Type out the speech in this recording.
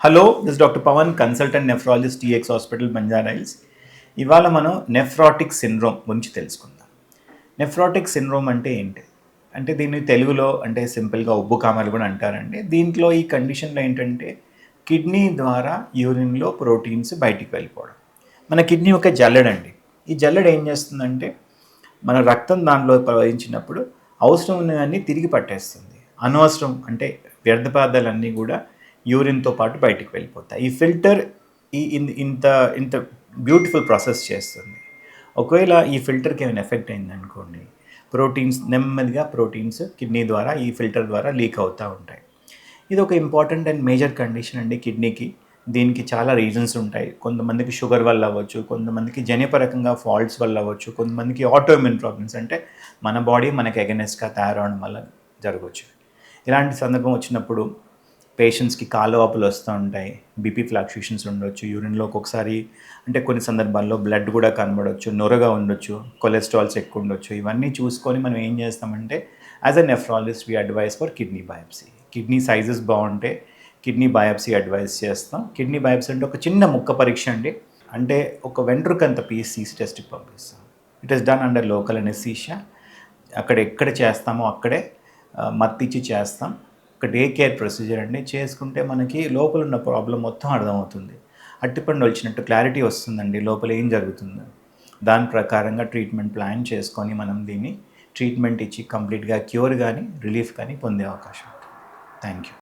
Hello this doctor Pavan consultant nephrologist TX hospital Banjara Hills ఇవాళ మనం nephrotic syndrome గురించి తెలుసుకుందాం. నెఫ్రాటిక్ సిండ్రోమ్ అంటే ఏంటి? అంటే దీన్ని తెలుగులో అంటే సింపుల్గా ఉబ్బు కామలు కూడా అంటారండి. దీంట్లో ఈ కండిషన్లో ఏంటంటే కిడ్నీ ద్వారా యూరిన్లో ప్రోటీన్స్ బయటికి వెళ్ళిపోవడం. మన కిడ్నీ ఒక జల్లెడండి. ఈ జల్లెడ ఏం చేస్తుందంటే మన రక్తం దానిలో ప్రవహించినప్పుడు అవసరం ఉన్నవన్నీ తిరిగి పట్టేస్తుంది. అనవసరం అంటే వ్యర్థ పదార్థాలన్నీ కూడా యూరిన్తో పాటు బయటికి వెళ్ళిపోతాయి. ఈ ఫిల్టర్ ఈ ఇన్- ఇంత ఇంత బ్యూటిఫుల్ ప్రాసెస్ చేస్తుంది. ఒకవేళ ఈ ఫిల్టర్కి ఏమైనా ఎఫెక్ట్ అయిందనుకోండి ప్రోటీన్స్ నెమ్మదిగా ప్రోటీన్స్ కిడ్నీ ద్వారా ఈ ఫిల్టర్ ద్వారా లీక్ అవుతూ ఉంటాయి. ఇది ఒక ఇంపార్టెంట్ అండ్ మేజర్ కండిషన్ అండి కిడ్నీకి. దీనికి చాలా రీజన్స్ ఉంటాయి. కొంతమందికి షుగర్ వల్ల అవ్వచ్చు కొంతమందికి జన్యపరకంగా ఫాల్ట్స్ వల్ల అవ్వచ్చు కొంతమందికి ఆటోమ్యూన్ ప్రాబ్లమ్స్ అంటే మన బాడీ మనకి అగెనెస్ట్గా తయారవడం వల్ల జరగవచ్చు. ఇలాంటి సందర్భం వచ్చినప్పుడు పేషెంట్స్కి కాళ్ళ వాపులు వస్తూ ఉంటాయి. బీపీ ఫ్లాక్చుయేషన్స్ ఉండొచ్చు యూరిన్లో ఒక్కొక్కసారి అంటే కొన్ని సందర్భాల్లో బ్లడ్ కూడా కనబడవచ్చు నొరగా ఉండొచ్చు కొలెస్ట్రాల్స్ ఎక్కువ ఉండొచ్చు. ఇవన్నీ చూసుకొని మనం ఏం చేస్తామంటే as a nephrologist we advise for kidney biopsy kidney sizes బాగుంటే కిడ్నీ బయాప్సీ అడ్వైస్ చేస్తాం. కిడ్నీ బయాప్సీ అంటే ఒక చిన్న ముక్క పరీక్ష అండి. అంటే ఒక వెంట్రుకంత పీస్ సీసీ టెస్ట్కి పంపిస్తాం. It is done under local anaesthesia అక్కడ ఎక్కడ చేస్తామో అక్కడే మత్తిచ్చి చేస్తాం. ఒక డే కేర్ ప్రొసీజర్ అండి. చేసుకుంటే మనకి లోపల ఉన్న ప్రాబ్లం మొత్తం అర్థమవుతుంది. అట్టిపండు వచ్చినట్టు క్లారిటీ వస్తుందండి. లోపల ఏం జరుగుతుందో. దాని ప్రకారంగా ట్రీట్మెంట్ ప్లాన్ చేసుకొని మనం దీన్ని ట్రీట్మెంట్ ఇచ్చి కంప్లీట్గా క్యూర్ కానీ రిలీఫ్ కానీ పొందే అవకాశం థ్యాంక్ యూ